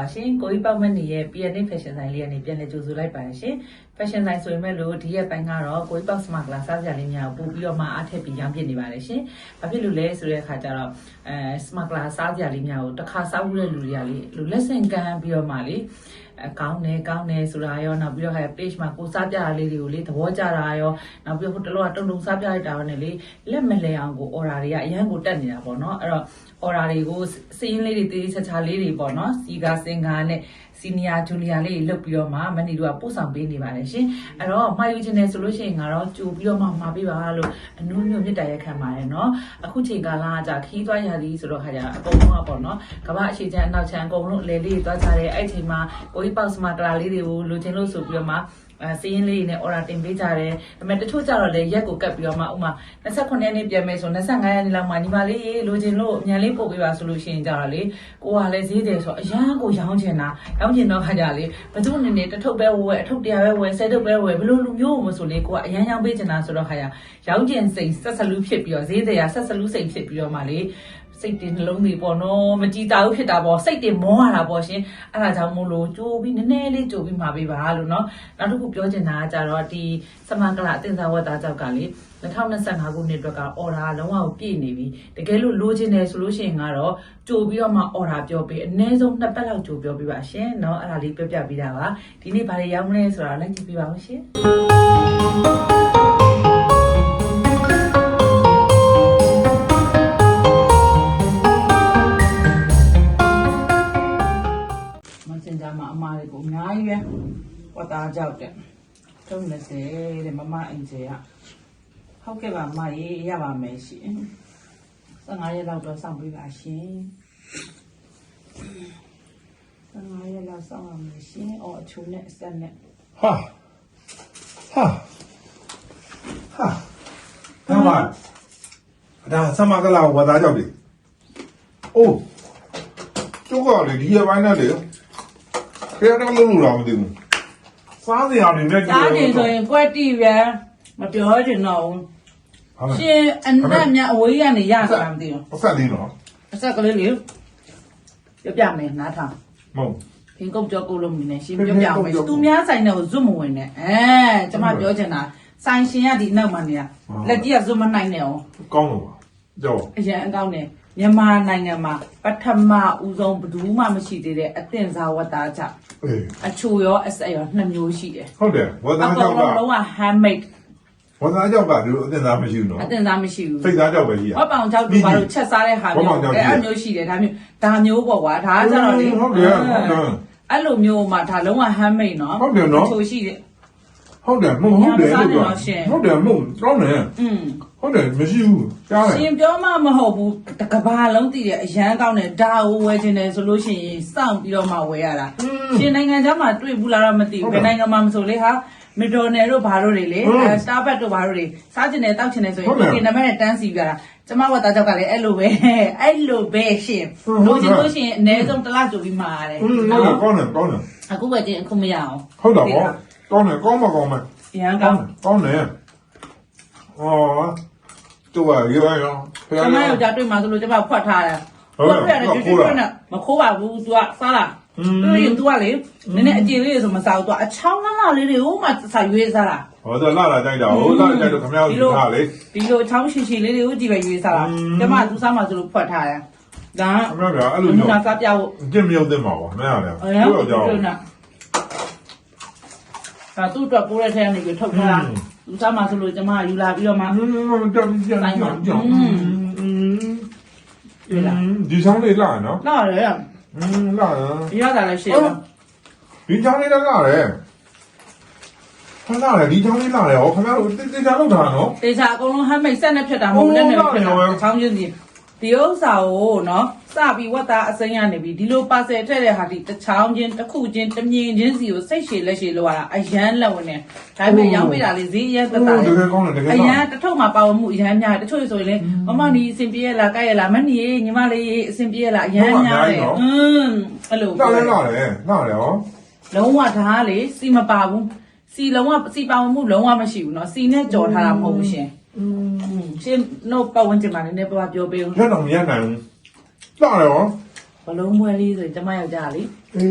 အားလုံးပဲမင်္ဂလာပါရှင်ကိုကြီးပေါက်မနေရဲ့ PNA Fashion ဆိုင်လေးကနေပြန်လည်ကြိုဆိုလိုက်ပါတယ်ရှင် Fashion ဆိုင်ဆိုရင်မဲ့လို့ဒီရက်ပိုင်းကတော့ကိုကြီးပေါက် Smart Class စားစရာလေးများကိုပို့ပြီးတော့မှအားထည့်ပြီးရောင်းပြနေပါတယ်ရှင်ဘာဖြစ်လို့လဲဆိုတဲ့အခါကျတော့အဲ Smart Class စားစရာလေးများကိုတစ်ခါစားဘူးတဲ့လူတွေကလေလူလက်ဆင့်ကမ်းပြီးတော့မှလေအကောင်းတယ်ကောင်းတယ်ဆိုတာရောနောက်ပြီးတော့ဟဲ့ page မှာကိုစားပြတာလေးတွေကိုလေသဘောကျတာရောနောက်ပြီးတော့ဟိုတလောကတုံတုံစားပြလိုက်တာရောနဲ့လေလက်မလဲအောင်ကို order တွေကအရန်ကိုတက်နေတာပေါ့နော်အဲ့တော့ order တွေကိုစရင်းလေးတွေတေးသေးချာချာလေးတွေပေါ့နော်စီကာစင်ကာနဲ့ စီနီယာဂျူနီယာလေးတွေလုပ်ပြီးတော့မှမနီတို့ကပို့ဆောင်ပေးနေပါတယ်ရှင်အဲ့တော့မှာယူချင်တယ်ဆိုလို့ရှိရင်ကတော့ကြိုပြီးတော့မှမှာပေးပါလို့အနူးမျိုးမြစ်တာရက်ခံပါတယ်နော်အခုချိန်ကာလကကြာခီးသွားရသည်ဆိုတော့ခါကြအကုန်လုံးကပေါ့နော်ကမ္ဘာအခြေချမ်းအနောက်ချမ်းအကုန်လုံးအလေလေးတွေသွားကြတယ်အဲ့ချိန်မှာကိုကြီးပေါက်စမကလာလေးတွေကိုလိုချင်လို့ဆိုပြီးတော့မှအဲ စည်ရင်လေးတွေနဲ့ order တင်ပေးကြတယ်ဒါပေမဲ့တချို့ကြတော့လေရက်ကိုကတ်ပြီးတော့မှဥမာ29ရက်နေ့ပြန်မယ်ဆို25ရက်နေ့လောက်မှညီမလေးရေလိုချင်လို့အမြန်လေးပို့ပေးပါဆိုလို့ရှိရင်ကြတော့လေကိုကလည်းဈေးတယ်ဆိုအရန်ကိုရောင်းချင်တာရောင်းချင်တော့ခါကြလေဘသူအနေနဲ့တထုပ်ပဲဝယ်အထုပ်တရားပဲဝယ်ဆယ်ထုပ်ပဲဝယ်ဘလို့လူမျိုးမဆိုလေကိုကအရန်ရောင်းပေးချင်တာဆိုတော့ခါကြရောင်းချင်စိတ်ဆက်ဆလူဖြစ်ပြီးတော့ဈေးတယ်ရဆက်ဆလူစိတ်ဖြစ်ပြီးတော့မှလေ စိတ်တင်နှလုံးတွေပေါ့နော်မကြည်တာဘူးဖြစ်တာပေါ့စိတ်တင်မောရတာပေါ့ရှင်အဲ့ဒါကြောင့်မို့လို့ကြိုးပြီးနည်းနည်းလေးကြိုးပြီးမှာပေးပါလို့เนาะနောက်တစ်ခုပြောချင်တာကကြတော့ဒီစမကလာအတင်စားဝတ်သားကြောက်ကလေ2025ခုနှစ်အတွက်ကအော်ဒါလုံးဝကိုပြည့်နေပြီတကယ်လို့လိုချင်တယ်ဆိုလို့ရှိရင်ကတော့ကြိုးပြီးတော့မှအော်ဒါပြောပေးအနည်းဆုံးနှစ်ပတ်လောက်ကြိုးပြောပေးပါရှင်เนาะအဲ့ဒါလေးပြောပြပေးတာပါဒီနေ့ဘာတွေရောင်းမလဲဆိုတာလိုက်ကြည့်ပေးပါဦးရှင် ကြောက်တဲ့30တဲ့မမအင်ဂျီကဟုတ်ကဲ့ပါမရေရပါမယ်ရှင်15ရက်လောက်တော့စောင့်ပေးပါရှင်15ရက်လောက်စောင့်ရမယ်ရှင်အော်အချိုနဲ့အဆက်နဲ့ဟာဟာဟာဒါမှဒါဆမကလာဝသားကြောက်တယ်အိုးကျုပ်ကလေဒီရပိုင်းနဲ့လေခဲတော့လုံးလို့တော့မသိဘူး စားစရာတွေနဲ့စားခြင်းဆိုရင်ကွက်တီပဲမပြောချင်တော့ဘူးဟာမရှင်အနက်မြအဝေးကနေရတာမသိဘူးပတ်ဆက်လေးနော်အဆက်ကလေးလေပြပြမယ်နားထောင်မဟုတ်ဖင်ကုတ်ကြောကုတ်လို့မင်းနဲ့ရှင်းဖင်ပြကုတ်ပြအောင်မယ်ကြောကုတ်သူများဆိုင်တဲ့ကိုဇွတ်မဝင်နဲ့အဲကျမပြောချင်တာဆိုင်ရှင်ကဒီနောက်မှနေရဟုတ်လက်ကြီးကဇွတ်မနိုင်နဲ့အောင်ကောင်းလို့ပါကြောက်အရင်အကောင်းနဲ့ မြန်မာနိုင်ငံမှာပထမဦးဆုံးဘယ်သူမှမရှိသေးတဲ့အသင်္ဇာဝတ္တာကြောင့်အေးအချိုရောအဆက်ရောနှစ်မျိုးရှိတယ်ဟုတ်တယ်ဝအသားကောကြောင်က်ကလုံးလုံးဝ handmade ဝသားကြောက်ကဒီလိုအတင်သားမရှိဘူးနော်အသင်္ဇာမရှိဘူး စိတ်သားကြောက်ပဲကြီးရ ဟောပောင်ကြောက်တူဘာလို့ချက်စားတဲ့ဟာမျိုးဟောပောင်ကြောက်အဲကြီး အဲ့မျိုးရှိတယ်ဒါမျိုးဒါမျိုးပေါ့ကွာဒါကကြတော့လေဟုတ်တယ်ဟုတ်တယ် အဲ့လိုမျိုးမှဒါလုံးဝ handmade နော်ဟုတ်တယ်နော်အချိုရှိတယ် ဟုတ်တယ်မဟုတ်ဟုတ်တယ်ညာမစားနဲ့လို့တော့ရှင်ဟုတ်တယ်မဟုတ်ကောင်းတယ်อืม ဟုတ်တယ်မရှိဘူးကြားတယ်ရှင်ပြောမှမဟုတ်ဘူးတကဘာလုံးတည်တယ်အရန်ကောင်းတယ်ဒါကိုဝယ်ခြင်းတယ်ဆိုလို့ရှိရင်စောင့်ပြီးတော့မှဝယ်ရတာရှင်နိုင်ငံခြားမှာတွေ့ဘူးလားတော့မသိဘူးဘယ်နိုင်ငံမှာမဆိုလေဟာမက်ဒိုနယ်တို့ဘာတို့တွေလေအဲစတာဘတ်တို့ဘာတို့တွေစားခြင်းတယ်တောက်ခြင်းတယ်ဆိုရင်ဒီနံပါတ်နဲ့တန်းစီပြတာကျမဝတ်သားကြောက်ကလည်းအဲ့လိုပဲအဲ့လိုပဲရှင်လို့ချင်းလို့ရှိရင်အနည်းဆုံးတစ်လကြိုပြီးမှာရတယ်อืมဟုတ်တယ်ကောင်းတယ်ကောင်းတယ်အခုဝယ်ခြင်းအခုမရအောင်ဟုတ်တာပေါ့ကောင်းတယ်ကောင်းမကောင်းမအရန်ကောကောင်းင်းတယ်ကောင်းတယ်အော် တူပါရေပါရောဖ ကျမယောက်ျားတွေ့မှာဆိုလို့ကျမဖွက်ထားတယ် ဟုတ် ဖွက် တယ် ထားတယ်ကျွတ်ကျွတ်နဲ့မခိုးပါဘူး तू ကစားလား อืม သူရင် तू ကလေနည်းနည်းအကြည်လေးတွေဆိုမစားဘူး तू အချောင်းလားလေးတွေဟိုမှစားရွေးစားတာ ဟောတော့လာလာကြိုက်တာဟိုလာကြိုက်တော့ခမရကိုထားလေ ဒီလိုချောင်းရှည်ရှည်လေးတွေကိုကြည့်ပဲရွေးစားတာ อืม ကျမ तू စားမှဆိုလို့ဖွက်ထားတယ်ဒါ ခမရကအဲ့ က လို နူ မျိုး နာစားပြဖို့ ကျင့်မြောက်တဲ့မှာပါမရလေ အရင် တို့ က ကြောင့် ကျွတ်နဲ့ဒါသူ့အတွက်ပိုးတဲ့ထဲကနေပြီးထုတ်ထားတာ လူစားမှာဆိုလို့ကျမကယူလာပြီးတော့မှ ကြောက်ကြောက်ကြောက်ကြောက်ဒီဆောင်လေးလာနော်လာတယ်ရอืมလာဒီရတာလည်းရှိတယ်ဒီချောင်းလေးလာတယ်ခဏလာဒီချောင်းလေးလာတယ်ဟောခင်ဗျားတို့တေးတေးချာလောက်တာနော်တေချာအကုန်လုံးဟမ်းမိတ်ဆက်နဲ့ဖြတ်တာမဟုတ်ဘူးလက်နဲ့ဖြတ်တာချောင်းချင်းစီ ဒီဥစ္စာကိုနော်စပြီးဝတ်သားအစိမ်းရနေပြီဒီလိုပါဆယ်ထည့်တဲ့ဟာဒီတစ်ချောင်းချင်းတစ်ခုချင်းတစ်မြင်ချင်းစီကိုစိတ်ရှည်လက်ရှည်လောက်ရတာအရန်လက်ဝင်နေဒါပေမဲ့ရောင်းပေးတာလေဈေးအရန်သက်သာ တ လေ ကယ်ကောင်းတယ်တကယ် အ ကောင်း ရ တယ် န်တစ်ထုပ်မှာပါဝင်မှုအရန်များတယ်တချို့ဆိုရင်လေမမနီအဆင်ပြေရလားကြိုက်ရလားမနီရေညီမလေးရေအဆင်ပြေရလားအရန်များတယ်อืมအဲ့လို လာလဲလာတယ်လာတယ်ဟော လုံးဝဒါကလေစီမပါဘူးစီလုံးဝစီပါဝင်မှုလုံးဝမရှိဘူးเนาะစီနဲ့ကြော်ထားတာမဟုတ်ဘူးရှင် อืม ရှင်တို့ပတ်ဝန်းကျင်မှာလည်းနည်းနည်းပါးပါပြောပေးဦး လက်တော်မရနိုင်ဘူးလာတယ်ဟော ဝ ဘလုံးမွဲလေးဆိုရင်ကျမယောက်ျားလေ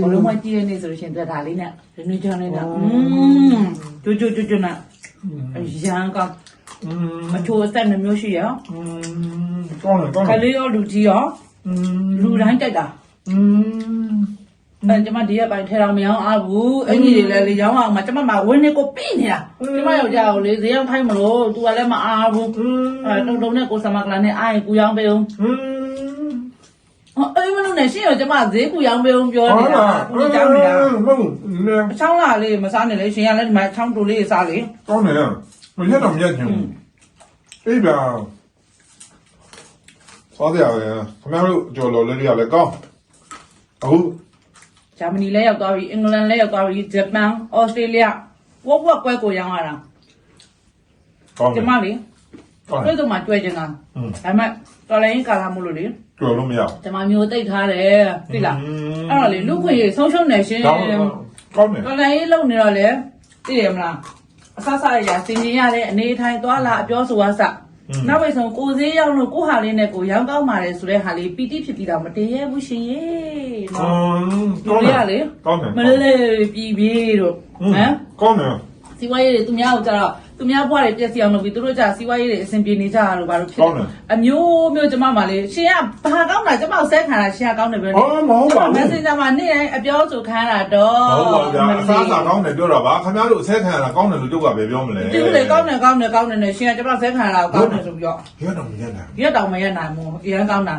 ဘလုံးမွဲကြီးတဲ့နေ့ဆိုလို့ရှိရင်တွေ့ဒါလေးနဲ့ရင်းနှီးချမ်းလေးနဲ့อืมကျွတ်ကျွတ်ကျွတ်ကျွတ်နဲ့အရန်ကောင်း อืม အချိုးအသက်နှမျိုးရှိရ อืมကောင်းတယ်ကောင်း ခ တယ် လေးရောလူကြီးရော อืม လူတိုင်းတိုက်တာ อืม အဲကျမဒီရက်ပိုင်းထဲတော်မရောင်းအားဘူးအင်ကြီးတွေလည်းလေရောင်းအောင်မှာကျမမဝင်းနေကိုပြိနေတာကျမယောက်ျားကိုလေဈေးရောက်ဖိုင်းမလို့ तू ကလည်းမအားဘူးအဲတုံတုံနဲ့ကိုဆမကလာနဲ့အားရင်ကိုရောင်းပေးအောင်အေးမလို့နဲ့ရှင်းရောကျမဈေးကူရောင်းပေးအောင်ပြောနေတာကိုကြောင်းနေတာဟုတ်လေအချောင်းလာလေးမစားနဲ့လေရှင်ကလည်းဒီမှာအချောင်းတူလေးစားလေကောင်းတယ်မရက်တော့မရက်ချင်ဘူးအေးဗျာသွားကြရပဲခင်ဗျားတို့ကြော်လော်လေးတွေကလည်းကောင်းအခု ဂျာမနီလည်းရောက်သွားပြီအင်္ဂလန်လည်းရောက်သွားပြီဂျပန်ဩစတြေးလျဝက်ဝက်ကွဲကိုရောင်းရတာကောင်းတကျယ်မလေကောင်းတတွေ့ယ် တော့မှကြွယ်ချင်တာอืมဒါပေမဲ့တော်လည်းကာလာမို့လို့လေကြော်လို့မရကျမမျိုးတိတ်ထားတယ်သိလားအဲ့တော့လေလူခွေဆုံးရှုံးနေရှင်ကောင်းကောင်းတယ်တော်လည်းလုံနေတော့လေသိတယ်မလားအဆဆရရစင်ကျင်ရတဲ့အနေထိုင်သွားလာအပြောဆိုအဆ နောက်ပဲဆုံးကိုစည်းရောက်လို့ကိုဟာလေးနဲ့ကိုရောင်းကောင်းပါတယ်ဆိုတဲ့ဟာလေးပီတိဖြစ်ပြီးတော့မတည်ရဘူးရှင်ရေอืနော်มလူတွေကလေကောင်းတယ်မလေးလေးပြည်ပြီးတို့ဟမ်ကောင်းတယ်စီဝါရေးတွေသူများကိုကြတော့ သူများဘွားတွေပြည့်စည်အောင်လုပ်ပြီးသူတို့ကြစီဝါရေးတွေအဆင်ပြေနေကြတာလို့ဘာလို့ဖြစ်လဲအမျိုးမျိုးကျမမလေးရှင်ကဘာကောင်းတာကျမကိုဆဲခံတာရှင်ကကောင်းတယ်ပဲဟောမဟုတ်ပါဘူး messenger မှာနေ့တိုင်းအပြောဆိုခံရတာတော့ဟုတ်ပါဗျာအစားအစာကောင်းတယ်ပြောတာပါခင်ဗျားတို့အဆက်ခံရတာကောင်းတယ်လို့ကြုတ်ကပဲပြောမလဲဒီလိုလေကောင်းတယ်ကောင်းတယ်ကောင်းတယ်နဲ့ရှင်ကကျမဆဲခံရတာကိုကောင်းတယ်ဆိုပြီးတော့ရက်တော့မရက်နိုင်ရက်တောင်မရက်နိုင်ဘူးအရန်ကောင်းတာ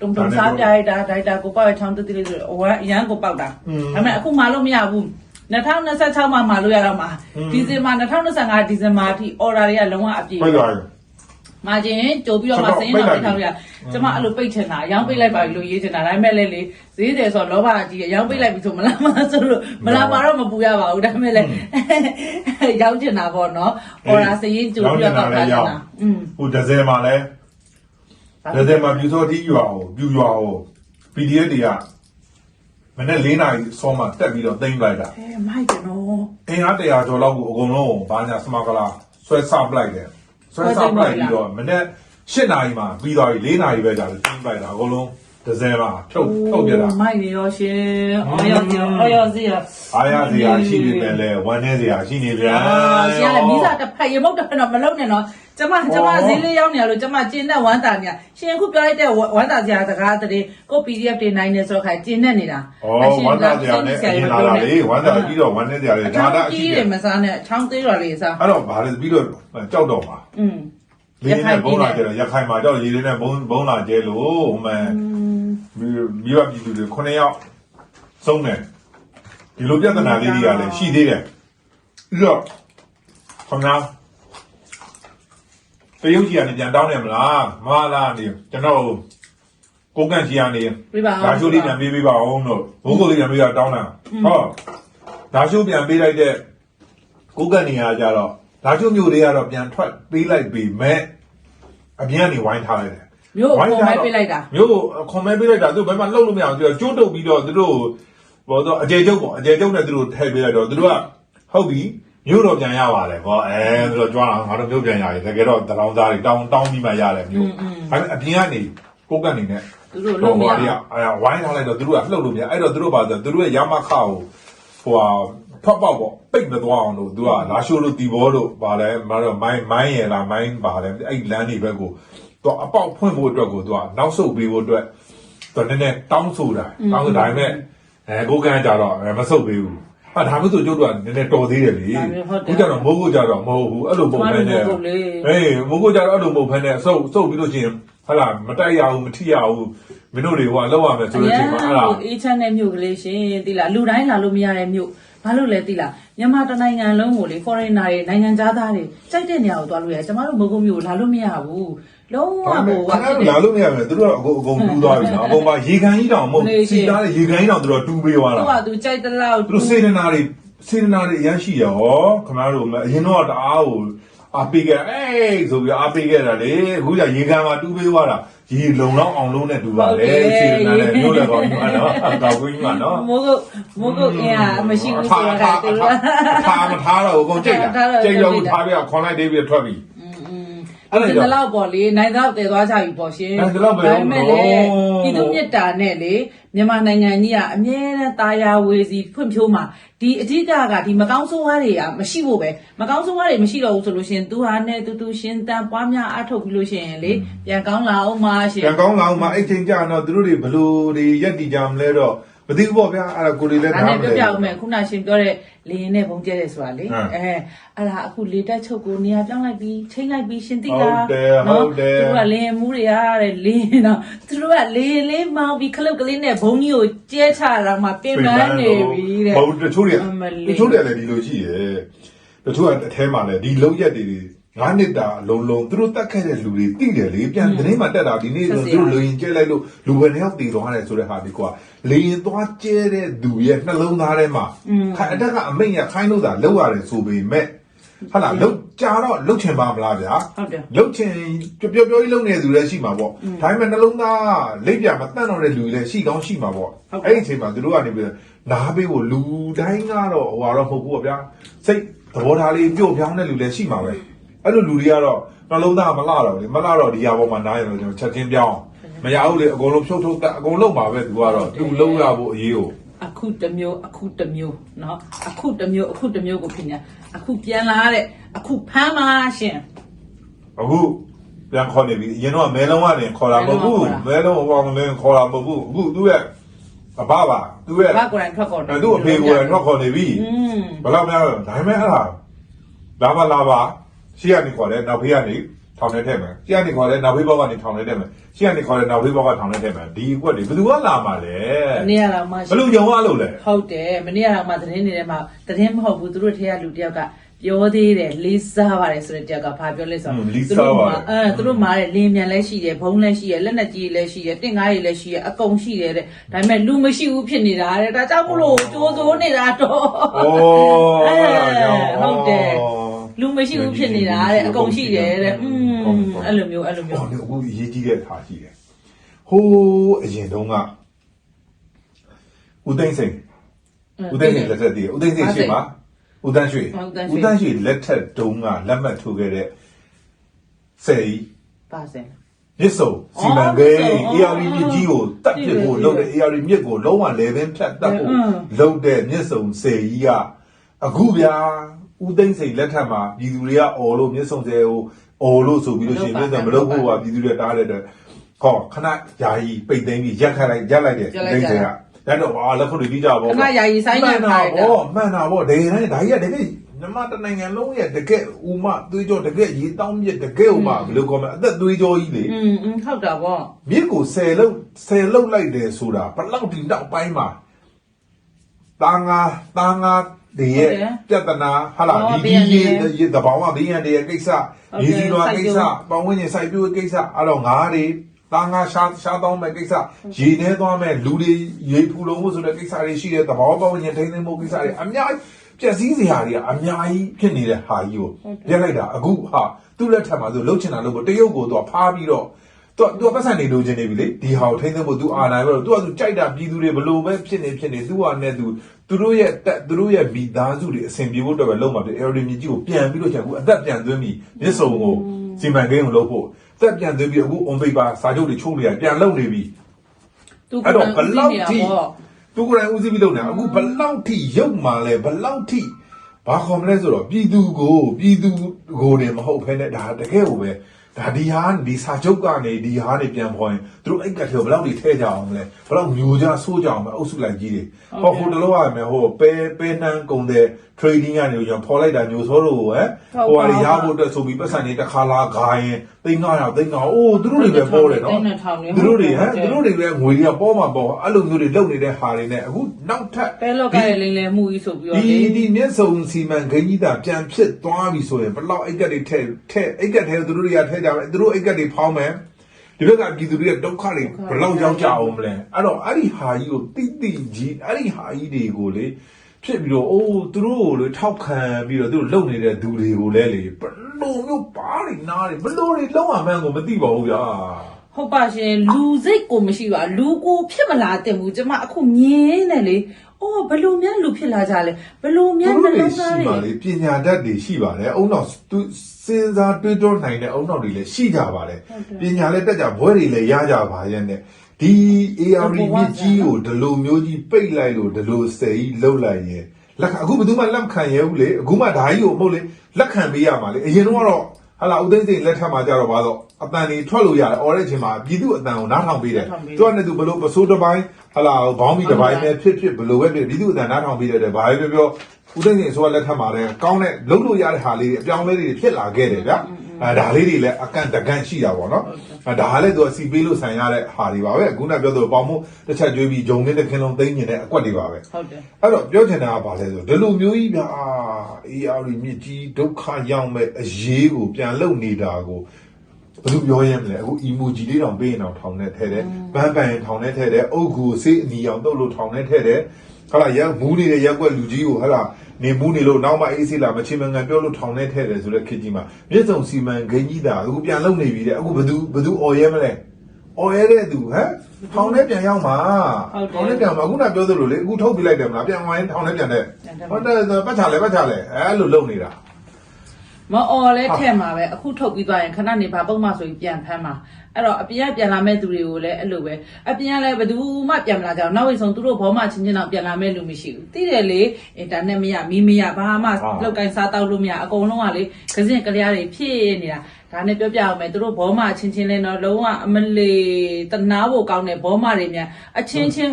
တုံတုံစားပြလိုက်တာဒိုက်တာကိုပေါ့ချောင်းတူတူလေးဆိုအဝမ်းအရန်ကိုပေါက်တာဒါပေမဲ့အခုမှလို့မရဘူး 2026မှာမှလို့ရတော့မှာဒီဇင်ဘာ2025ဒီဇင်ဘာအထိ order တွေကလုံးဝအပြည့်ပြိုက်သွားပြီမာကျင်ကြိုပြီးတော့မှစင်းတော့ပိတ်ထားလို့ရကျမအဲ့လိုပိတ်ချင်တာရောင်းပိတ်လိုက်ပါပြီလို့ရေးချင်တာဒါပေမဲ့လည်းလေဈေးတယ်ဆိုတော့လောဘကြီးရောင်းပိတ်လိုက်ပြီဆိုမလားမဆိုလို့မလားပါတော့မပူရပါဘူးဒါပေမဲ့လည်းရောင်းချင်တာပေါ့နော်အော်ရာစရင်ကြိုပြီးတော့တောက်ထားချင်တာอืมဟိုဒဇယ်မှာလဲဒဇယ်မှာပြူစောတိရွာအောင်ပြူရွာအောင် PDF တွေက မနေ့၄နာရီစောမှတက်ပြီးတော့သိမ့်လိုက်တာအဲမိုက်တယ်နော်အင်အား100ကျော်လောက်ကိုအကုန်လုံးဘာညာစမကလာဆွဲဆပ်လိုက်တယ်ဆွဲဆပ်လိုက်ပြီးတော့မနေ့၈နာရီမှာပြီးသွားပြီ၄နာရီပဲကြာတယ်သိမ့်လိုက်တာအကုန်လုံး ဒဇယ်မှာဖြုတ်ဖြုတ်ပြတာမိုက်နေရောရှင်အော်ရောအော်ရောစီရအားရစရာရှိနေတယ်လေဝမ်းနေစရာရှိနေဗျာအာရှင်လည်းမိစားတစ်ဖက်ရေမုတ်တစ်ဖက်တော့မလုံးနဲ့နော်ကျမကျမဈေးလေးရောက်နေရလို့ကျမကျင်းတဲ့ဝမ်းတာနေရှင်အခုပြောလိုက်တဲ့ဝမ်းတာစရာစကားတည်းကို PDF တွေနိုင်နေဆိုခါကျင်းနေနေတာဩဝမ်းသာစရာနဲ့အရင်လာတာလေဝမ်းသာပြီးတော့ဝမ်းနေစရာလေအဒါချောင်းတာအရှိကြီးတတွေယ်မစားနဲ့အချောင်းသေးတော်လေးစားအဲ့တော့ဗာလေပြီးတော့ကြောက်တော့မှာอืม လေနဲ့ဘုံလာကျတော့ရခိုင်မှာကြောက်ရေလေးနဲ့ဘုံဘုံလာကျဲလို့ဟိုမှမိဘပြည်သူတွေ9ယောက်ဆုံးတယ်ဒီလိုပြဿနာလေးတွေကလည်းရှိသေးတယ်ပြီးတော့ခမနာတရုတ်ကြီးကနေပြန်တောင်းတယ်မလားမလာနေကျွန်တော်ကိုကန်ကြီးကနေပြပါဒါရှိုးလေးပြန်ပေးပေးပါအောင်တော့ဘိုးကိုလေးပြန်ပေးတာတောင်းတာဟောဒါရှိုးပြန်ပေးလိုက်တဲ့ကိုကန်နေရကြတော့ဒါရှိုးမျိုးတွေကတော့ပြန်ထွက်ပေးလိုက်ပြီမဲ့ အပြင်ကနေဝိုင်းထားလိုက်တယ်မျိုးကိုပုံမဲ့ပေးလိုက်တာမျိုးကိုခွန်မဲပေးလိုက်တာသူဘယ်မှလှုပ်လို့မရအောင်သူကကျိုးတုပ်ပြီးတော့သူတို့ဘောတော့အကျေကျုပ်ပေါ့အကျေကျုပ်နဲ့သူတို့ထည့်ပေးလိုက်တော့သူတို့ကဟုတ်ပြီမျိုးတော့ပြန်ရပါလေဟောအဲသူတို့ကြွားလာငါတို့မျိုးပြန်ရတယ်တကယ်တော့တလောင်းသားတွေတောင်းတောင်းပြီးမှရတယ်မျိုးအဲအပြင်ကနေကိုကနေနဲ့သူတို့လုံးမရတွေကအဲဝိုင်းထားလိုက်တော့သူတို့ကလှုပ်လို့မရအဲ့တော့သူတို့ပါဆိုသူတို့ရဲ့ရမခကို ဟိုဟာဖောက်ပေါက်ပေါ့ပိတ်မသွားအောင်လို့သူကလာရှိုးလို့တီဘောလို့ဗာလဲမတော့မိုင်းမိုင်းရလားမိုင်းဗာလဲအဲ့လမ်းတွေဘက်ကိုသူအပေါက်ဖွင့်ဖို့အတွက်ကိုသူကနောက်ဆုတ်ပေးဖို့အတွက်သူနည်းနည်းတောင်းဆိုတာတောင်းဆိုဒါပေမဲ့အဲကိုကန်ကြတော့မဆုတ်ပေးဘူးဟာဒါမှမဟုတ်ကျုပ်တို့ကနည်းနည်းတော်သေးတယ်လေခုကြတော့မိုးကိုကြတော့မဟုတ်ဘူးအဲ့လိုပုံပဲနဲ့ဟုတ်လေအေးမိုးကိုကြတော့အဲ့လိုမဟုတ်ဖ ೇನೆ ဆုပ်ဆုပ်ပြီးလို့ရှိရင် ဟလာမတိုက်ရဘူးမထိရဘူးမင်းတို့တွေဟိုကလောက်ရမယ်ဆိုတဲ့အချိန်မှာအဲ့ဒါ အေးချမ်းတဲ့မြို့ကလေးရှင်တိလားလူတိုင်းလာလို့မရတဲ့မြို့ဘာလို့လဲတိလားမြန်မာတနိုင်ငံလုံးကိုလေ foreigner တွေနိုင်ငံသားသားတွေစိုက်တဲ့နေရာကိုသွားလို့ရတယ်ကျမတို့မကုန်းမြို့ကိုလာလို့မရဘူးလုံးဝဘာဟိုလို့ဟာဖြစ်လာလို့မရဘူးသူတို့ကအကုန်အကုန်တူးသွားပြီနော်အကုန်ပါရေခံကြီးတောင်မဟုတ်စီသားတဲ့ရေခံကြီးတောင်သူတို့တူးပေးသွားသူတာကသူကြိုက်တဲ့လောက်သူတို့စေတနာတွေစေတနာတွေအရန်ရှိရောခင်ဗျားတို့အရင်တော့တအားကို အားပေးခဲ့အေးဆိုပြီးအားပေးခဲ့တာလေအခုကရေကန်မှာတူးပေးသွားတာရေလုံလောက်အောင်လုံးနဲ့တူပါလေစေတနာနဲ့မျိုးလည်းကောင်းမှာနော်ကောင်းကွင်းမှာနော်မိုးကုတ်မိုးကုတ်ကမရှိဘူးဆိုတာတူလားထားမထားတော့ဘူးကုန်ကြိတ်တာကြိတ်ရောက်ထားပြခေါင်းလိုက်သေးပြီးထွက်ပြီ အဲ့ဒါဒီကြောင့်လောက်ပေါ့လေနိုင်တော့တည်သွားကြပြီပေါ့ရှင်အဲ့ဒီလောက်ပဲဒါပေမဲ့လေဟုတ်ပြည်သူမြတ်တာနဲ့လေမြန်မာနိုင်ငံကြီးကအမြဲတမ်းတာယာဝေစီဖွံ့ဖြိုးမှာဒီအကြီးကကဒီမကောင်းဆိုးဝါးတွေကမရှိဖို့ပဲမကောင်းဆိုးဝါးတွေမရှိတော့ဘူးဆိုလို့ရှရင်သူဟာနဲ့တူတူရှင်တန်ပွားများအထုတ်ပြီးလို့ရှရင်လေပြန်ကောင်းလာအောင်ပါရှင်ကံကောင်းလောင်မှာအဲ့ချိန်ကျတော့သူတို့တွေဘလို့တွေရက်တည်ကြမလဲတော့ မသိဘူးပေါ့ဗျာအဲ့ဒါကိုယ်တွေလည်းဒါနားနဲ့မပြောလဲပြအောင်မယ်ခုနရှင်ပြောတဲ့လေရင်နဲ့ဘုံကျဲတယ်ဆိုတာလေဟမ်အဲအဲ့ဒါအခုလေတက်ချုပ်ကိုနေရာပြောင်းလိုက်ပြီးချိန်လိုက်ပြီးရှင်သိဟုလားတ်တယ်ဟုတ်တယ်သူကလေရင်မူးတွေရတဲ့လေရင်တော့သူတို့ကလေရင်လေးမောင်းပြီးခလုတ်ကလေးနဲ့ဘုံကြီးကိုကျဲချတာမှပင်ပန်းနေပြီတဲ့ဟုတ်တချို့တွေအမလေးတချို့တွေလည်းဒီလိုရှိတယ်တချို့ကအထဲမှာလည်းဒီလုံးရက်တွေ ငါးနှစ်တာအလုံးလုံးသူတို့တတ်ခဲ့တဲ့လူတွေတိတယ်လေပြန်သတင်းမှတက်တာဒီနေ့ဆိုသူတို့လူရင်ကျဲလိုက်လို့လူဘယ်နှယောက်တည်သွားတယ်ဆိုတဲ့ဟာဒီကွာလေရင်သွားကျဲတဲ့သူရဲ့နှလုံးသားထဲမှာခိုင်အတက်ကအမိတ်ရခိုင်းလို့သာလောက်ရတယ်ဆိုပေမဲ့ဟာလာလောက်ကြာတော့လောက်ချင်ပါမလားဗျာဟုတ်တယ်လုတ်ချင်ပျော်ပျော်ကြီးလုံနေသူလည်းရှိမှာပေါ့ဒါပေမဲ့နှလုံးသားလိပ်ပြမတန့်တော့တဲ့လူတွေလည်းရှိကောင်းရှိမှာပေါ့အဲ့ဒီအချိန်မှာသူတို့ကနေပြီးနားပေးဖို့လူတိုင်းကတော့ဟိုကတော့မဟုတ်ဘူးပေါ့ဗျာစိတ်သဘောထားလေးပြုတ်ပြောင်းတဲ့လူလည်းရှိမှာပဲ အဲ့လိုလူတွေကတော့နှလုံးသားမလှတော့လေမလှတော့ဒီဟာပေါ်မှာနားရတော့ကျွန်တော်ချက်ချင်းပြောင်းမရဘူးလေအကုန်လုံးဖြုတ်ထုတ်တတ်အကုန်လုံးပါပဲသူကတော့သူလုံးရဖို့အရေးကို အခုတစ်မျိုးအခုတစ်မျိုးเนาะအခုတစ်မျိုးအခုတစ်မျိုးကိုဖြစ်ညာအခုပြန်လာတဲ့အခုဖမ်းပါရှင် အခုပြန်ခေါ်နေပြီအရင်တော့မဲလုံးကနေခေါ်တာမဟုတ်ဘူးမဲလုံးဟောမင်းခေါ်တာမဟုတ်ဘူးအခုသူ့ရဲ့အဘပါသူ့ရဲ့ ဘာကိုယ်တိုင်ထွက်ကုန် အဲ့သူ့အဖေကိုယ်တိုင်တော့ခေါ်နေပြီ อืม ဘယ်လောက်များလဲဒါပေမဲ့အဲ့ဒါလာပါလာပါ ရှေ့ကနေခေါ်တယ်နောက်ဖေးကနေထောင်ထဲထည့်မယ်ရှေ့ကနေခေါ်တယ်နောက်ဖေးဘောက်ကနေထောင်ထဲထည့်မယ်ရှေ့ကနေခေါ်တယ်နောက်ဖေးဘောက်ကထောင်ထဲထည့်မယ်ဒီအကွက်တွေဘယ်သူကလာမှာလဲမနေ့ကတော့မှဘယ်လိုယုံရလို့လဲဟုတ်တယ်မနေ့ကတော့မှသတင်းနေထဲမှာသတင်းမဟုတ်ဘူးသူတို့ထဲကလူတယောက်ကပြောသေးတယ်လေးစားပါတယ်ဆိုတဲ့တယောက်ကဘာပြောလဲဆိုဟွတော့န်းလေးစားပါတယ်အဲသူတို့မှာတဲ့လင်းမြန်လည်းရှိတယ်ဘုံလည်းရှိတယ်လက်နက်ကြီးလည်းရှိတယ်တင့်ကားတွေလည်းရှိတယ်အကုန်ရှိတယ်တဲ့ဒါပေမဲ့လူမရှိဘူးဖြစ်နေတာတဲ့ဒါကြောင့်မလို့ကြိုးစိုးနေတာတော့ဩအဲအဲ့ဒါကြောင့်ဟုတ်တယ် လူမရှိဘူးဖြစ်နေတာတဲ့အကုန်ရှိတယ်တဲ့อืมအဲ့လိုမျိုးအဲ့လိုမျိုးဟောဒီအခုအရေးကြီးတဲ့ထားရှိတယ်ဟိုးအရင်တုန်းကဦးသိန်းစိန်ဦးသိန်းစိန်လက်ထက်တည်းဦးသိန်းစိန်ရှိမှာဦးတန်းရွှေဟုတ်တန်းရွှေဦးတန်းရွှေလက်ထက်တုန်းကလက်မှတ်ထိုးခဲ့တဲ့ဆယ်ကြီးပါစင်မြစ်စုံစီမံကိန်းအော် AR မြစ်ကြီးကိုတတ်ပစ်ဖို့လုပ်တဲ့ AR မြစ်ကိုလုံးဝ level ဖြတ်တတ်ဖို့အင်းလုပ်တဲ့မြစ်စုံဆယ်ကြီးကအခုဗျာ ဦးသိန်းစိန်လက်ထက်မှာပြည်သူတွေကအော်လို့မြစ်ဆုံစဲကိုအော်လို့ဆိုပြီးလို့ရှိရင်မြစ်ဆုံမလုပ်ဖို့ကပြည်သူတွေတားတဲ့အတွက်ဟောခဏယာယီပိတ်သိမ်းပြီးရက်ခတ်လိုက်ရက်လိုက်တယ်ဦးသိန်းစိန်ကတဲ့တော့ဟာလက်ခုတွေပြီးကြပါဘောခဏယာယီဆိုင်ငံထားတယ်ဘောမှန်တာဘောဒေရင်ဒါကြီးကတကယ်မြန်မာတနိုင်ငံလုံးရဲ့တကယ်ဥမသွေးကြောတကယ်ရေတောင်းမြစ်တကယ်ဥမဘယ်လိုကောမလဲအသက်သွေးကြောကြီးလေอืมဟုတ်တာဗောမြစ်ကိုဆယ်လုံးဆယ်လုံးလိုက်တယ်ဆိုတာဘလောက်ဒီနောက်ပိုင်းမှာ တာငါတာငါတွေရဲ့ပြဿနာဟာလာဒီဒီရေရေတဘောင်ကဘေးရန်တွေရဲ့ကိစ္စရေစီလွာကိစ္စပေါင်းဝင်းကျင်စိုက်ပျိုးကိစ္စအဲ့တော့ငါးတွေတာငါရှာရှာတောင်းမဲ့ကိစ္စရေထဲသွားမဲ့လူတွေရေဖူလုံးမှုဆိုတဲ့ကိစ္စတွေရှိတဲ့တဘောပေါင်းဝင်းကျင်ထိန်းသိမ်းမှုကိစ္စတွေအများကြီးပျက်စီးစရာတွေကအများကြီးဖြစ်နေတဲ့ဟာကြီးကိုပြက်လိုက်တာအခုဟာသူ့လက်ထက်မှာသူလှုပ်ချင်တာလှုပ်ဖို့တရုတ်ကိုသူကဖားပြီးတော့ သူကသူကပတ်စံနေလို့ခြင်းနေပြီလေဒီဟာကိုထိန်းသိမ်းဖို့ तू အာနိုင်ပဲတော့ तू က तू ကြိုက်တာပြည်သူတွေဘလို့ပဲဖြစ်နေဖြစ်နေ तू ဟာနဲ့ तू သူတို့ရဲ့တက်သူတို့ရဲ့မိသားစုတွေအဆင်ပြေဖို့အတွက်ပဲလုံးမှာတယ် area မြကြီးကိုပြန်ပြီးတော့ချက်အခုအသက်ပြန်သွင်းပြီးမြစ်စုံကိုစီမံကိန်းကိုလုပ်ဖို့အသက်ပြန်သွင်းပြီးအခု on paper စာချုပ်တွေချုပ်နေရပြန်လုပ်နေပြီ သူ အဲ့တော့ဘလောက်ထိ ဗော သူကိုယ်တိုင်ဦးစီးပြီးလုပ်နေတာအခုဘလောက်ထိရုပ်မှလဲဘလောက်ထိဘာခေါ်မလဲဆိုတော့ပြည်သူကိုပြည်သူကိုနေမဟုတ်ဖ ೇನೆ ဒါတကယ်ကိုပဲ ဒါဒီဟာဒီစာချုပ်ကနေဒီဟာနေပြန်ပေါ်ရင်သူတို့အိတ်ကတ်ထဲဘလောက်တွေထဲကြအောင်မလဲဘလောက်မျိုးကြဆိုးကြအောင်မလဲအုပ်စုလိုက်ကြီးတွေဟောဟိုတလောရမယ်ဟိုပဲပဲနှန်းကုန်တဲ့ trading ကနေကျွန်တော်ဖော်လိုက်တာမျိုးစောတို့ဟဲ့ဟိုဟာရဖို့အတွက်ဆိုပြီးပတ်စံနေတစ်ခါလာဂိုင်း သိန်း900သိန်း900အိုးသူတို့တွေပဲပေါ်တယ်နော်သူတို့တွေဟမ်သူတို့တွေပဲငွေတွေကပေါ်မှာပေါ်အဲ့လိုမျိုးတွေလုပ်နေတဲ့ဟာတွေနဲ့အခုနောက်ထပ်ပဲလောက်ကရဲ့လိမ်လည်မှုကြီးဆိုပြီးတော့ဒီလေဒီမြင့်စုံစီမံကိန်းကြီးတာပြန်ဖြစ်သွားပြီဆိုရင်ဘလောက်အိတ်ကက်တွေထဲထဲအိတ်ကက်ထဲသူတို့တွေကထဲကြမယ်သူတို့အိတ်ကက်တွေဖောင်းမယ်ဒီဘက်ကပြည်သူတွေရဲ့ဒုက္ခတွေဘလောက်ရောက်ကြအောင်မလဲအဲ့တော့အဲ့ဒီဟာကြီးကိုတိတိကြီးအဲ့ဒီဟာကြီးတွေကိုလေဖြစ်ပြီးတော့အိုးသူတို့ကိုလေထောက်ခံပြီးတော့သူတို့လုံနေတဲ့သူတွေကိုလည်းလေဘ လို့မျိုးပါးနေနားတွေဘလို့တွေလုံးဝမှန်းကိုမသိပါဘူးဗျာဟုတ်ပါရှင်လူစိတ်ကိုမရှိပါလူကိုဖြစ်မလာတင်ဘူးကျမအခုမြင်နေလေအော်ဘယ်လို့များလူဖြစ်လာကြလဲဘယ်လို့များနှတို့တွေလုံးသားရှိတွေပါလေပညာတတ်တွေရှိပါတယ်အုံနောက်သူစဉ်းစားတွေးတောနိုင်တဲ့အုံနောက်တွေလည်းရှိကြပါတယ်ပညာလည်းတက်ကြဘွဲတွေလည်းရကြပါရဲ့နဲ့ဒီ AR မြစ်ကြီးကိုဒီလိုမျိုးကြီးပိတ်လိုက်လို့ဒီလိုစဲကြီးလှုပ်လိုက်ရင် လက်ခံအခုဘယ်သူမှလက်မခံရဘူးလေအခုမှဓာကြီးကိုမဟုတ်လေလက်ခံပေးရမှာလေအရင်တော့ကတော့ဟာလာဦးသိန်းစိန်လက်ထက်မှာကြတော့ပါတော့အတန်တွေထွက်လို့ရတယ်အော်တဲ့အချိန်မှာပြည်သူအတန်ကိုနားထောင်ပေးတယ်သူကလည်းသူဘလို့ပစိုးတစ်ပိုင်းဟာလာဘောင်းပြီးတစ်ပိုင်းပဲဖြစ်ဖြစ်ဘလို့ပဲဖြစ်ပြည်သူအတန်နားထောင်ပေးတယ်ဘာပဲပြောပြောဦးသိန်းစိန်အစိုးရလက်ထက်မှာလည်းကောင်းတဲ့လုံးလို့ရတဲ့ဟာလေးတွေအပြောင်းအလဲတွေဖြစ်လာခဲ့တယ်ဗျ အဲဒါလေးတွေလည်းအကန့်တကန့်ရှိတာပေါ့နော်အဲဒါကလည်းသူကစီပေးလို့ဆိုင်ရတဲ့ဟာတွေပါပဲအခုနပြောသလိုပေါင်မှုတစ်ချက်ကျွေးပြီးဂျုံနဲ့တစ်ခင်လုံးသိမ့်နေတဲ့အကွက်တွေပါပဲဟုတ်တယ်အဲ့တော့ပြောချင်တာကဘာလဲဆိုဒီလိုမျိုးကြီးဗျာအာ AR မြစ်ကြီးဒုက္ခရောက်မဲ့အရေးကိုပြန်လုံနေတာကိုဘယ်လိုပြောရမလဲအခု emoji လေးတောင်ပေးရင်တောင်ထောင်နဲ့ထဲတယ်ဘန်းပန်ထောင်နဲ့ထဲတယ်အုတ်ကူစေးအနီအောင်တုတ်လို့ထောင်နဲ့ထဲတယ် ဟာလာရက်မူးနေတဲ့ရက်ွက်လူကြီးကိုဟာလာနေမူးနေလို့နောက်မှအေးစေးလာမချင်းမငံပြောလို့ထောင်နဲ့ထဲတယ်ဆိုတဲ့ခေတ်ကြီးမှာမြစ်စုံစီမံဂိမ်းကြီးတာအခုပြန်လုံနေပြီတဲ့အခုဘယ်သူဘယ်သူអော်ရဲမလဲអော်ရဲတဲ့သူဟမ်ထောင်နဲ့ပြန်ရောက်မှာထောင်နဲ့ပြန်မှာအခုနပြောသလိုလေအခုထုတ်ပြလိုက်တယ်မလားပြန်ဝင်ထောင်နဲ့ပြန်တဲ့ဟုတ်တယ်ပတ်ချလဲပတ်ချလဲအဲလိုလုံနေတာ မအော်လဲထဲ့မှာပဲအခုထုတ်ပြီးသွားရင်ခဏနေပါပုံမှဆိုရင်ပြန်ဖမ်းမှာအဲ့တော့အပြင်ကပြန်လာမဲ့သူတွေကိုလည်းအဲ့လိုပဲအပြင်ကလည်းဘယ်သူမှပြန်မလာကြအောင်နောက်ဝိဆုံးသူတို့ဘောမှချင်းချင်းတော့ပြန်လာမဲ့လူမရှိဘူးသိတယ်လေအင်တာနက်မရမီးမရဘာမှလောက်ကင်စားတောက်လို့မရအကုန်လုံးကလေကစင်ကလျားတွေဖြစ်နေတာဒါနဲ့ပြောပြအောင်မယ်သူတို့ဘောမှချင်းချင်းလဲတော့လုံးဝအမလီတနာဖို့ကောင်းတဲ့ဘောမှတွေများအချင်းချင်း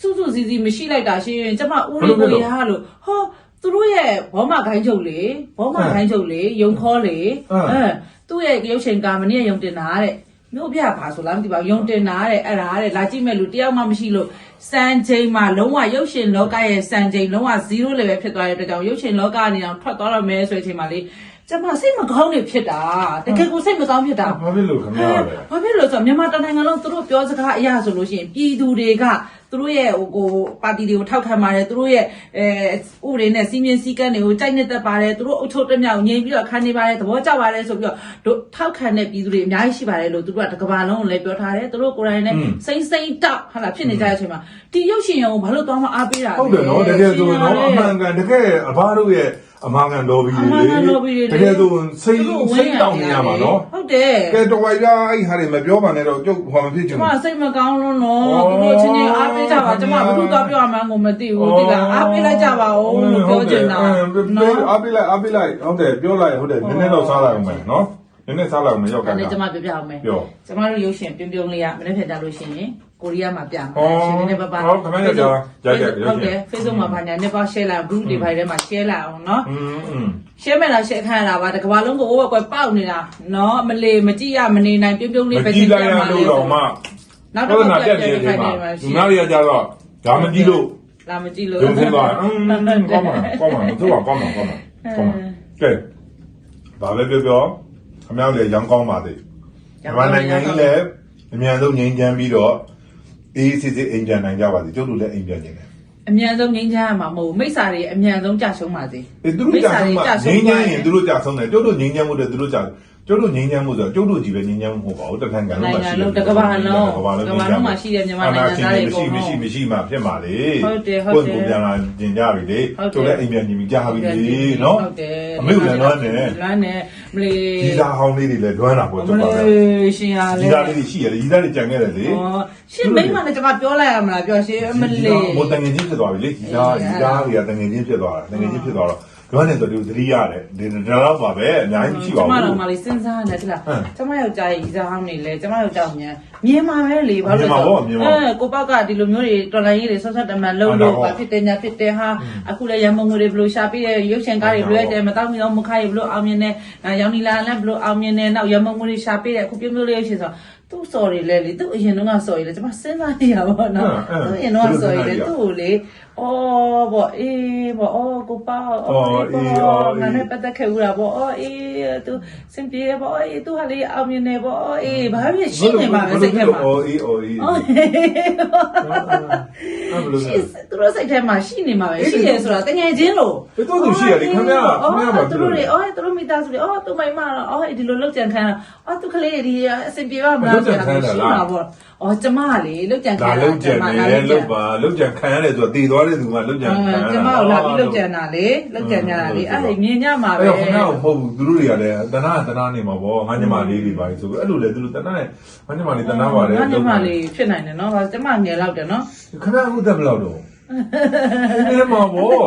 စုစုစည်းစည်းမရှိလိုက်တာရှင်ကျမဦးလေးကိုရလို့ဟော သူတို့ရဲ့ဘောမခိုင်းချုပ်လေဘောမခိုင်းချုပ်လေယုံခေါ်လေအဲသူ့ရဲ့ရုပ်ရှင်ကာမဏိရဲ့ယုံတင်တာတဲ့မြို့ပြပါဆိုလားမသိပါဘူးယုံတင်တာတဲ့အဲ့ဒါတဲ့လာကြည့်မဲ့လူတယောက်မှမရှိလို့စံချိန်မှာလုံးဝရုပ်ရှင်လောကရဲ့စံချိန်လုံးဝ0 level ဖြစ်သွားတဲ့အတွက်ကြောင့်ရုပ်ရှင်လောကအနေနဲ့ထွက်သွားတော့မယ်ဆိုတဲ့အချိန်မှာလေကျမစိတ်မကောင်းနေဖြစ်တာတကယ်ကိုစိတ်မကောင်းဖြစ်တာဘာဖြစ်လို့ခင်ဗျားလဲဘာဖြစ်လို့လဲဆိုတော့မြန်မာတိုင်းနိုင်ငံလုံးသူတို့ပြောစကားအရာဆိုလို့ရှိရင်ပြည်သူတွေက သူတို့ရဲ့ဟိုကိုပါတီတွေကိုထောက်ခံပါတယ်သူတို့ရဲ့အဲဥပဒေနဲ့စီမင်းစည်းကမ်းတွေကိုကြိုက်နေတတ်ပါတယ်သူတို့အုပ်ချုပ်တဲ့မြောက်ငြိမ်ပြီးတော့ခံနေပါတယ်သဘောကျပါတယ်ဆိုပြီးတော့တို့ထောက်ခံတဲ့ပြည်သူတွေအများကြီးရှိပါတယ်လို့သူတို့ကတစ်ကမ္ဘာလုံးကိုလည်းပြောထားတယ်သူတို့ကိုယ်တိုင်လည်းစိမ့်စိမ့်တောက်ဟာလာဖြစ်နေကြတဲ့အချိန်မှာဒီရုပ်ရှင်ရုံကိုဘာလို့သွားမအားပေးတာလဲဟုတ်တယ်နော်တကယ်ဆိုရင်နော်အမှန်ကန်တကယ်အဘတို့ရဲ့ အမှန်ကန်လော်ဘီအတွေမှန်ကန် lobby တွေလေတကယ်ဆိုစိတ်စိတ်တောင်းနေရမှာနော်ဟုတ်တယ်ကဲတော်ဝိုင်ရာအဲ့ဟာတွေမပြောပါနဲ့တော့ကျုပ်ဟောမဖြစ်ချကျင်မဘူးစိတ်မကောင်းလို့နော်အော်သူတို့ချင်းချင်းအားပေးကြပါကျမဘာလို့သွားပြောရမှန်းကိုမသိဘူးတိလားအားပေးလိုက်ကြပါဦးလို့ပြောချင်တာနော်နော်အားပေးလိုက်အားပေးလိုက်ဟုတ်တယ်ပြောလိုက်ဟုတ်တယ်နည်းနည်းတော့စားလိုက်အောင်မယ်နော်နည်းနည်းစားလိုက်အောင်မယ်ရောက်ကဒါကနဲ့ကျမပြောပြအောင်မယ်ပြောကျမတို့ရုပ်ရှင်ပြုံးပြုံးလေးကမနေ့ဖြတ်ကြလို့ရှိရင် ကိုရီးယားမှာပြန် အော် ရှင်နေနေပပ ဟုတ်ခဏကြာကြာကြာကြာရုပ်ရှင် ဟုတ်တယ် Facebook မှာဘာညာနေပါ share လိုက် group တွေဖိုင်ထဲမှာ share လိုက်အောင်နော် อืมอืม share မဲ့လား share ခံရတာပါတကဘာလုံးကိုအိုးဘက်ကွယ်ပေါက်နေတာနော်မလေးမကြည့်ရမနေနိုင်ပြုံးပြုံး မ လေးပဲ ကြည့်လိုက်ရလို့တော့မှ နောက် ပြ တော့ ဿနာပြတ်နေတယ်မှာလူနာတွေကကြတော့ဒါမကြည့်လို့ လာမကြည့်လို့ ဒုက္ခသွားအင်းကောင်းပါကောင်းပါမသူကကောင်းပါကောင်းပါကောင်းပါကဲဘာပဲပြောပြောအမြောက်လေရောင်းကောင်းပါသေးမြန်မာနိုင်ငံကြီးလည်းအများဆုံးငြိမ်းချမ်းပြီးတော့ အေးစစ်စစ်အိမ်ပြန်နိုင်ကြပါစေကျုပ်တို့လည်းအိမ်ပြန်နေတယ်အမြန်ဆုံးငင်းချမ်းရမှာမဟုတ်ဘူးမိစ္ဆာတွေအမြန်ဆုံးကြာရှုံးပါစေအေးသူတို့ကြာဆုံးမှာငြိမ်းချမ်းရင်သူတို့ကြာဆုံးတယ်ကျုပ်တို့ငြိမ်းချမ်းမှုတွေသူတို့ကြာ ကျုပ်တို့ငြိမ်းချမ်းမှုဆိုတော့ကျုပ်တို့ကြီးပဲငြိမ်းချမ်းမှုမဟုတ်ပါဘူးတစ်ခါကလုံးနိုမှာင်ငံရှိလုံးတစ်ကမ္ဘာလုံးတစ်ကမ္ဘာလုံးမှာရှိတဲ့မြန်မာနိုင်ငံသားတွေအကုန်မရှိလုံးမရှိမရှိမှဖြစ်ပါလေဟုတ်တယ်ဟုတ်တယ်ကိုယ်ကိုပြန်လာကျင်ကြပြီလေဟုတ်တယ်ကျုပ်လည်းအိမ်ပြန်ညီပြီးကြာပြီလေနော်ဟုတ်တယ်အမေကလည်းလွမ်းနေလွမ်းနေမလေးဒီသားဟောင်းလေးတွေလည်းလွမ်းတာပေါ့မကျုပ်ပါပဲလေးရှင်ရလေဒီသားလေးတွေရှိရတယ်ဒီသားတွေကြံခဲ့တယ်လေဩရှင်မိမနဲ့ကျွန်မပြောလိုက်ရမလားပြောရှင်အမလေးမိုးတငင်ချင်းဖြစ်သွားပြီလေဒီသားဒီသားတွေကတငင်ချင်းဖြစ်သွားတာတငင်ချင်းဖြစ်သွားတော့ လွမ်းနေဆိုတော့သတိရတယ်ဒီဒါတော့ပါပဲအများကြီးမရှိပါကျမဘူးတို့မှလေးစဉ်းစားနေတယ်လားဟမ်ကျမယောက်ျားရဲ့ဤစားဟောင်းနေလေကျမယောက်ျားမြန်မြင်မှာပဲလေဘာလို့မြင်မှာပေါ့မြင်မှာပေါ့အဲကိုပေါက်ကဒီလိုမျိုးတွေတော်လိုင်းရေးတွေဆော့ဆော့တမန်လုံးလို့ဟုတ်တယ်ဘာဖြစ်တယ်ညာဖြစ်တယ်ဟာအခုလည်းရမုံငွေတွေဘလို့ရှာပြီးတဲ့ရုပ်ရှင်ကားတွေဘလို့ရတယ်မတောင်းမီတော့မခိုင်းဘလို့အောင်မြင်တယ်ရောင်နီလာလည်းဘလို့အောင်မြင်တယ်နောက်ရမုံငွေတွေရှာပြီးတဲ့အခုပြုံးပြုံးလေးရုပ်ရှင်ဆိုသူ့စော်တွေလဲလေသူ့အရင်တော့ကစော်ရည်လေကျမစဉ်းစားနေရပါတော့နော်သူ့အရင်တော့ကစော်ရည်လေသူ့ကိုလေဟအော်ဘောအေးဘောအော်ကိုပေါ့အော်အေးဘောငါနဲ့ပတ်သက်ခဲ့ဦးတာဘောအော်အေးသူစင်ပြေဘောအေးသူဟာလေအောင်မြင်နေဘောအေးဘာဖြစ်ရှင်းနေမှာပဲစိတ်ထဲမှာအော်အေးအော်အေးအော်အဲ့ဘလို့ရှိသူတို့စိတ်ထဲမှာရှိနေမှာပဲရှိတယ်ဆိုတာတကယ်ချင်းလို့ဘယ်တော့သူရှိရလေခင်ဗျာခင်ဗျာပါသူတို့တွေအော်သူတို့မိသားစုတွေအော်သူမိမတော့အော်ဒီလိုလောက်ကြံခံတာအော်သူကလေးဒီအစင်ပြေပါမလားဆိုတာရှိမှာပေါ့ အော်ကျမလေလောက်ကြံခံဒါလုံးကြံနေလုံးပါလုံးကြံခံရတယ်ဆိုတော့တည်သွားတဲ့သူကလုံးကြံခံရကျမတို့လာပြီးလောက်ကြံတာလေလောက်ကြံကြတာလေအဲ့ဒါမြင်ကြမှာပဲအဲ့တော့ခင်ဗျားမဟုတ်ဘူးသူတို့တွေကလည်းတနာတနာနေမှာပေါ့ငါညမလေးတွေပါဆိုအဲ့လိုလေသူတို့တနာနဲ့ငါညမလေးတနာပါတယ်ငါညီမလေးဖြစ်နိုင်တယ်နော်ကျမငယ်လောက်တယ်နော်ခင်ဗျားဟုတ်တယ်ဘယ်လောက်တော့ အဲ့မှာပေါ့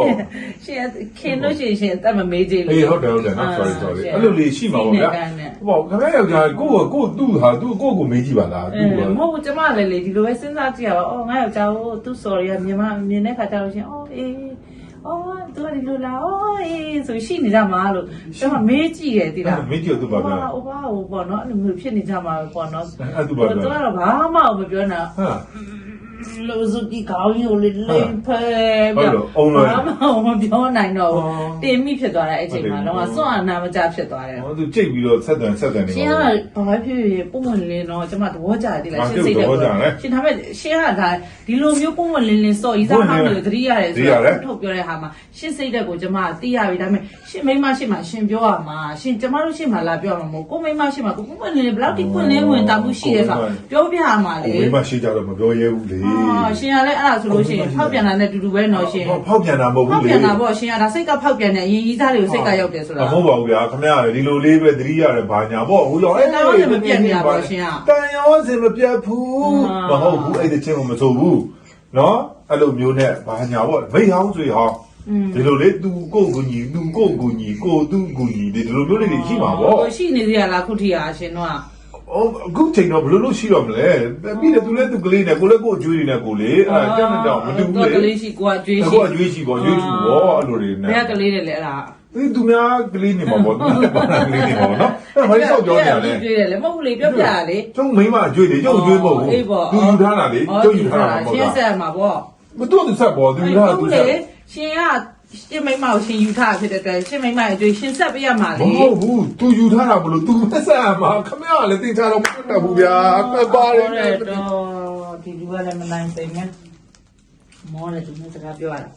ရှင်ခင်လို့ရှိရင်ရှင်အသက်မမေးကြည့်လို့အေးဟုတ်တယ်ဟုတ်တယ်နော် sorry sorry အဲ့လိုလေးရှိမှာပေါ့ဗျာပေါ့ခင်ဗျားယောက်ျားကိုကိုကိုသူ့ဟာသူ့ကိုကိုမေးကြည့်ပါလားအဲသူ့ကမဟုတ်ဘူးကျမလည်းလေဒီလိုပဲစဉ်းစားကြည့်ရပါအော်ငါယောက်ျားကိုသူ sorry ကမြန်မာမြင်တဲ့ခါကျတော့ရှင်အော်အေးအော်သူကဒီလိုလားအော်အေးဆိုရှိနေကြမှာလို့ကျမမေးကြည့်တယ်ဒီလားမေးကြည့်သူ့ပါဗျာဟိုဘာဟိုပေါ့နော်အဲ့လိုမျိုးဖြစ်နေကြမှာပေါ့နော်အဲ့သူ့ပါသူဗျာကတော့ဘာမှမပြောနဲ့ဟာ လို့စုဒီကောင်းကြီးကိုလေးလေးဖဲဟုတ်လို့အုံလို့ဘာမှမပြောနိုင်တော့ဘူးအော်တင်မိဖြစ်သွားတဲ့အချိန်မှာဟုတ်တယ်တော့စွန့်အနာမကျဖြစ်သွားတယ်ဟောသူကြိတ်ပြီးတော့ဆက်တန်ဆက်တန်နေရှင်ကပါဘာဖြစ်ဖြစ်ပုံမှန်လင်းတော့ကျမသဘောကျတယ်လားအာရှင်စိတ်သဘောကျတယ်ရှင်ဒါပေမဲ့ရှင်ကဒါဒီလိုမျိုးပုံမှန်လင်းလင်းစော့ဤစားဟောင်းလို့သတိရတယ်သတိဆိုရတယ်တော့ထုတ်ပြောတဲ့ဟာမှာရှင်စိတ်တဲ့ကိုကျမသိရပြီဒါပေမဲ့ရှင်မိန်းမရှိမှရှင်ပြောရမှာရှင်ကျမတို့ရှင်မှလာပြောရမှာမဟုတ်ကိုမိန်းမရှိမှကိုပုံမှန်လင်းလင်းဘယ်လောက်ထိပွင့်လင်းဝင်တာမှုရှိရဲဆိုတာပြောပြရမှာလေဟိုမိမရှိကြတော့မပြောရဲဘူးလေအာရှင်ကလည်းအဲ့ဒါဆိုလို့ရှိရင်ဖောက်ပြန်တာနဲ့တူတူပဲနော်ရှင်ဟောဖောက်ပြန်တာမဟုတ်ဖောဘူးက်လေပြန်တာပေါ့ရှင်ကဒါစိတ်ကဖောက်ပြန်တယ်ရင်ကြီးသားတွေကိုစိတ်ကရောက်တယ်ဆိုတာ မဟုတ်ပါဘူးဗျာခမရလေဒီလိုလေးပဲသတိရတယ်ဘာညာပေါ့ဟိုတော့တန်ရောစင်မပြတ်နေတာပေါ့ရှင်ကတန်ရောစင်မပြတ်ဘူးအာမဟုတ်ဘူးအဲ့ဒီချင်းကိုမဆိုဘူးနော်အဲ့လိုမျိုးနဲ့ဘာညာပေါ့မိဟောင်းဆွေဟောင်းอืมဒီလိုလေသူကိုကိုညီသူကိုကိုညီကိုသူကိုညီဒီလိုမျိုးလေးတွေရှိမှာပေါ့ ရှိနေသေးရလားခုထိဟာရှင်တို့က အော်အခုချိန်တော့ဘယ်လိုလုပ်ရှိတော့မလဲပြီးတယ်သူလည်းသူကလေးနဲ့ကိုလည်းကိုအကျွေးတွေနဲ့ကိုလေအဲ့ဒါကြောင့်တော့မတူဘူးကလေလေးရှိကိုကကြွေးရှိကိုအကျွေးရှိပေါ့ကျွေးရှိပေါ့အဲ့လိုတွေနဲ့ဘယ်ကလေးတွေလဲအဲ့ဒါဒီသူများကလေးနေမှာပေါ့သူများပါကလေးနေမှာပေါ့နော်အဲ့ဘာလို့ကြောက်ကြောနေရလဲကြွေးတယ်လေမဟုတ်ဘူးလေပြောပြရလေကျုံမိမအကျွေးတယ်ကျုံအကျွေးပေါ့ဘူးအေးပေါ့သူယူထားတာလေကျုံယူထားတာပေါ့ရှင်းဆက်မှာပေါ့မတော်သူဆက်ပေါ့သူယူထားတာသူဟုတ်ဆက်လေရှင်က ရှင်မိမကိုရှင်ယူထားဖြစ်တဲ့အတွက်ရှင်မိမရဲ့ကြွေးရှင်းဆက်ပေးရမှာမလေဟုတ်ဘူးသူယူထားတာဘလို့သူမဆက်မှာခမရလည်းတင်ချတော့မတတ်ဘူးဗျာကပါရတော့နေတော့ဒီလူကလည်းမနိုင်သိမ်းနဲ့မောတယ်သူမျိုးစကားပြောရတာ